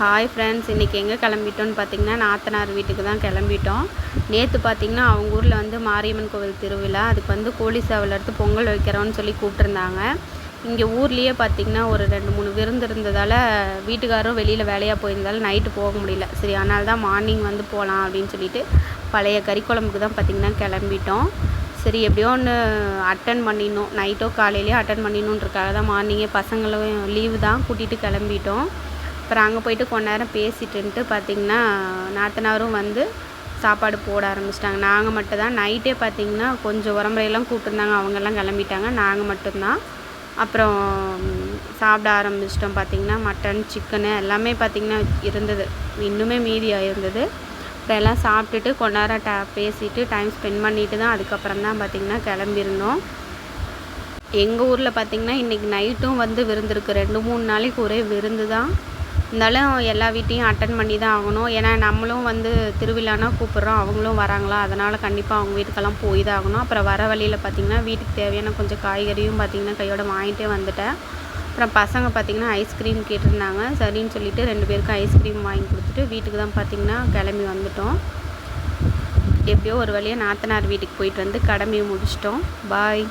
Hi friends இன்றைக்கி எங்கே கிளம்பிட்டோன்னு பார்த்தீங்கன்னா நாத்தனார் வீட்டுக்கு தான் கிளம்பிட்டோம். நேற்று பார்த்தீங்கன்னா அவங்க ஊரில் வந்து மாரியம்மன் கோவில் திருவிழா அதுக்கு வந்து கோழி சேவல் எடுத்து பொங்கல் வைக்கிறோன்னு சொல்லி கூப்பிட்ருந்தாங்க இங்கே ஊர்லேயே பார்த்தீங்கன்னா ஒரு ரெண்டு மூணு விருந்து இருந்ததால் வீட்டுக்காரரும் வெளியில் வேலையாக போயிருந்தாலும் நைட்டு போக முடியல. சரி அதனால தான் மார்னிங் வந்து போகலாம் அப்படின்னு சொல்லிட்டு பழைய கறி குழம்புக்கு தான் பார்த்திங்கன்னா கிளம்பிட்டோம். சரி எப்படியோ ஒன்று அட்டன் பண்ணிடணும். நைட்டோ காலையிலேயோ அட்டன் பண்ணிடணுன்றக்காக தான் மார்னிங்கே பசங்களும் லீவு தான் கூட்டிகிட்டு கிளம்பிட்டோம். அப்புறம் அங்கே போயிட்டு கொஞ்ச நேரம் பேசிட்டுன்ட்டு பார்த்திங்கன்னா நாத்தனாரும் வந்து சாப்பாடு போட ஆரம்பிச்சிட்டாங்க. நாங்கள் மட்டும் தான் நைட்டே பார்த்திங்கன்னா கொஞ்சம் உரம்பரையெல்லாம் கூப்பிட்டுருந்தாங்க. அவங்கெல்லாம் கிளம்பிட்டாங்க. நாங்கள் மட்டும்தான். அப்புறம் சாப்பிட ஆரம்பிச்சிட்டோம் பார்த்திங்கன்னா மட்டன் சிக்கனு எல்லாமே பார்த்திங்கன்னா இருந்தது. இன்னுமே மீதியாக இருந்தது அப்புறம் எல்லாம் சாப்பிட்டுட்டு கொஞ்ச நேரம் ட பேசிட்டு டைம் ஸ்பெண்ட் பண்ணிட்டு தான் அதுக்கப்புறம் தான் பார்த்திங்கன்னா கிளம்பியிருந்தோம். எங்கள் ஊரில் பார்த்திங்கன்னா இன்றைக்கி நைட்டும் வந்து விருந்து இருக்குது ரெண்டு மூணு நாளைக்கு ஒரே விருந்து தான். இருந்தாலும் எல்லா வீட்டையும் அட்டன் பண்ணி தான் ஆகணும். ஏன்னா நம்மளும் வந்து திருவிழானா கூப்பிட்றோம். அவங்களும் வராங்களா? அதனால் கண்டிப்பாக அவங்க வீட்டுக்கெல்லாம் போய் தான் ஆகணும். அப்புறம் வர வழியில் பார்த்திங்கன்னா வீட்டுக்கு தேவையான கொஞ்சம் காய்கறியும் பார்த்திங்கன்னா கையோட வாங்கிட்டே வந்துட்டேன். அப்புறம் பசங்க பார்த்திங்கன்னா ஐஸ்கிரீம் கேட்டிருந்தாங்க. சரின்னு சொல்லிட்டு ரெண்டு பேருக்கும் ஐஸ்கிரீம் வாங்கி கொடுத்துட்டு வீட்டுக்கு தான் பார்த்திங்கன்னா கிளம்பி வந்துட்டோம். எப்படியோ ஒரு வழியாக நாத்தனார் வீட்டுக்கு போயிட்டு வந்து கடமையை முடிச்சிட்டோம். பாய்